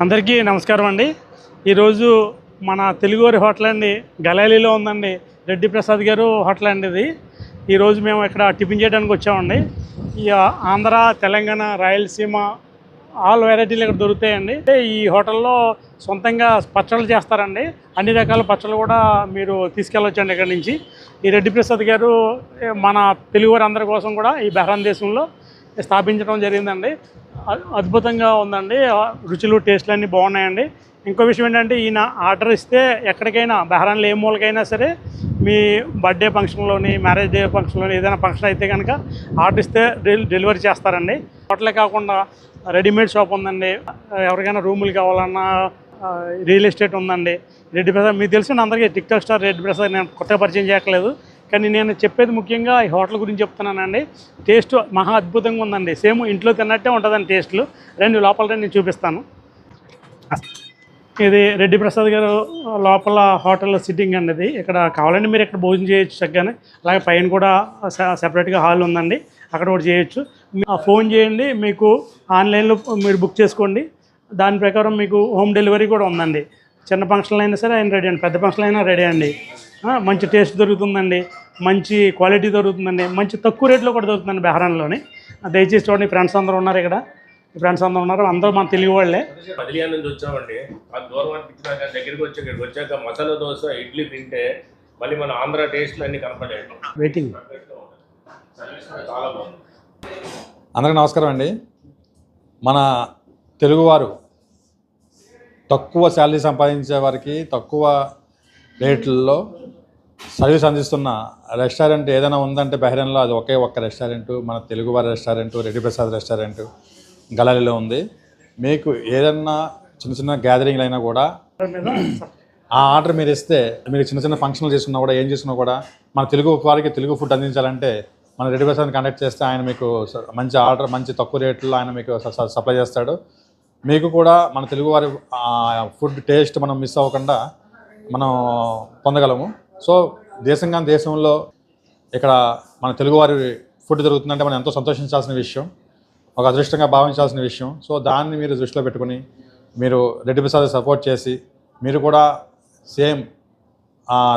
అందరికీ నమస్కారం అండి. ఈరోజు మన తెలుగువారి హోటల్ అండి గలాలీలో ఉందండి. రెడ్డి ప్రసాద్ గారు హోటల్ అండి ఇది. ఈరోజు మేము ఇక్కడ టిఫిన్ చేయడానికి వచ్చామండి. ఈ ఆంధ్ర తెలంగాణ రాయలసీమ ఆల్ వెరైటీలు ఇక్కడ దొరుకుతాయండి. అంటే ఈ హోటల్లో సొంతంగా పచ్చళ్ళు చేస్తారండి. అన్ని రకాల పచ్చళ్ళు కూడా మీరు తీసుకెళ్ళొచ్చండి ఇక్కడ నుంచి. ఈ రెడ్డి ప్రసాద్ గారు మన తెలుగువారి అందరి కోసం కూడా ఈ బెహ్రాన్ దేశంలో స్థాపించడం జరిగిందండి. అద్భుతంగా ఉందండి. రుచులు టేస్ట్లు అన్నీ బాగున్నాయండి. ఇంకో విషయం ఏంటంటే ఈయన ఆర్డర్ ఇస్తే ఎక్కడికైనా బెహరాన్లో ఏ మూలకైనా సరే మీ బర్త్డే ఫంక్షన్లోని మ్యారేజ్ డే ఫంక్షన్లోని ఏదైనా ఫంక్షన్ అయితే కనుక ఆర్డర్ ఇస్తే డెలి డెలివరీ చేస్తారండి. హోటలే కాకుండా రెడీమేడ్ షాప్ ఉందండి. ఎవరికైనా రూములు కావాలన్నా రియల్ ఎస్టేట్ ఉందండి. రెడ్డి ప్రసాద్ మీకు తెలిసిన అందరికీ టిక్టాక్ స్టార్ రెడ్డి ప్రసాద్ నేను కొత్తగా పరిచయం చేయట్లేదు కానీ నేను చెప్పేది ముఖ్యంగా ఈ హోటల్ గురించి చెప్తున్నానండి. టేస్ట్ మహా అద్భుతంగా ఉందండి. సేమ్ ఇంట్లో తిన్నట్టే ఉంటుందండి టేస్ట్లు. రెండు లోపల రెండు నేను చూపిస్తాను. ఇది రెడ్డి ప్రసాద్ గారు లోపల హోటల్లో సిట్టింగ్ అండి ఇది. ఇక్కడ కావాలంటే మీరు ఇక్కడ భోజనం చేయొచ్చు చక్కగానే. అలాగే పైన కూడా సెపరేట్గా హాల్ ఉందండి. అక్కడ కూడా చేయొచ్చు. ఆ ఫోన్ చేయండి. మీకు ఆన్లైన్లో మీరు బుక్ చేసుకోండి. దాని ప్రకారం మీకు హోమ్ డెలివరీ కూడా ఉందండి. చిన్న ఫంక్షన్లు అయినా సరే ఆయన రెడీ అండి. పెద్ద ఫంక్షన్లు అయినా రెడీ అండి. మంచి టేస్ట్ దొరుకుతుందండి. మంచి క్వాలిటీ దొరుకుతుందండి. మంచి తక్కువ రేట్లో కూడా దొరుకుతుందండి బెహరాన్లోని. దయచేసి చూడండి ఫ్రెండ్స్ అందరూ ఉన్నారు ఇక్కడ. ఫ్రెండ్స్ అందరూ ఉన్నారు. అందరూ మన తెలుగు వాళ్ళే. బదిలియా నుంచి వచ్చామండి. ఆ దూరం అనిపించినాక దగ్గరికి వచ్చి ఇక్కడికి వచ్చాక మసాలా దోశ ఇడ్లీ తింటే మళ్ళీ మన ఆంధ్ర టేస్ట్లు అన్ని వెయిటింగ్ సర్వీస్ కూడా చాలా బాగుంది అందరికీ నమస్కారం అండి. మన తెలుగువారు తక్కువ శాలరీ సంపాదించే వారికి తక్కువ రేట్లలో సర్వీస్ అందిస్తున్న రెస్టారెంట్ ఏదైనా ఉందంటే బహ్రెయిన్లో అది ఒకే ఒక్క రెస్టారెంట్ మన తెలుగువారి రెస్టారెంట్ రెడ్డి ప్రసాద్ రెస్టారెంట్ గలాలిలో ఉంది. మీకు ఏదన్నా చిన్న చిన్న గ్యాదరింగ్లు అయినా కూడా ఆ ఆర్డర్ మీరు ఇస్తే మీరు చిన్న చిన్న ఫంక్షన్లు చేసుకున్నా కూడా ఏం చేసుకున్నా కూడా మన తెలుగు వారికి తెలుగు ఫుడ్ అందించాలంటే మన రెడ్డి ప్రసాద్ కండక్ట్ చేస్తే ఆయన మీకు మంచి ఆర్డర్ మంచి తక్కువ రేట్లో ఆయన మీకు సప్లై చేస్తాడు. మీకు కూడా మన తెలుగువారి ఫుడ్ టేస్ట్ మనం మిస్ అవ్వకుండా మనం పొందగలము. సో దేశంగా దేశంలో ఇక్కడ మన తెలుగువారి ఫుడ్ దొరుకుతుందంటే మనం ఎంతో సంతోషించాల్సిన విషయం ఒక అదృష్టంగా భావించాల్సిన విషయం. సో దాన్ని మీరు దృష్టిలో పెట్టుకుని మీరు రెడ్డి ప్రసాద్ సపోర్ట్ చేసి మీరు కూడా సేమ్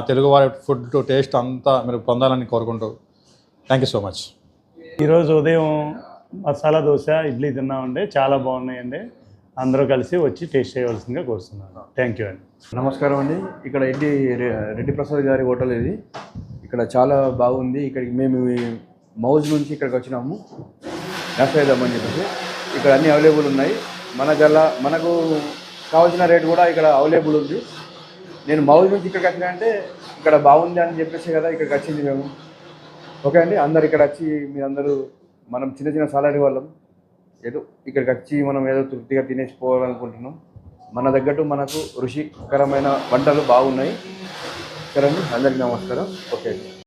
తెలుగువారి ఫుడ్ టేస్ట్ అంతా మీరు పొందాలని కోరుకుంటూ థ్యాంక్ యూ సో మచ్. ఈరోజు ఉదయం మసాలా దోశ ఇడ్లీ తిన్నామండి. చాలా బాగున్నాయండి. అందరూ కలిసి వచ్చి టేస్ట్ చేయవలసిందిగా కోరుతున్నాను. థ్యాంక్ యూ అండి. నమస్కారం అండి. ఇక్కడ రెడ్డి రె- రెడ్డి ప్రసాద్ గారి హోటల్ ఇది. ఇక్కడ చాలా బాగుంది. ఇక్కడికి మేము మౌజ్ నుంచి ఇక్కడికి వచ్చినాము. నాస్తా చెప్పేసి. ఇక్కడ అన్నీ అవైలబుల్ ఉన్నాయి. మన గల మనకు కావాల్సిన రేట్ కూడా ఇక్కడ అవైలబుల్ ఉంది. నేను మౌజ్ నుంచి ఇక్కడికి వచ్చినా అంటే ఇక్కడ బాగుంది అని చెప్పేసి కదా ఇక్కడికి వచ్చింది మేము. ఓకే అండి. అందరు ఇక్కడ వచ్చి మీరందరూ మనం చిన్న చిన్న సాలరీ వాళ్ళం. ఏదో ఇక్కడికి వచ్చి మనం ఏదో తృప్తిగా తినేసి పోవాలనుకుంటున్నాం. మన దగ్గర మనకు రుచికరమైన వంటలు బాగున్నాయి. సరే అందరికీ నమస్కారం. ఓకే.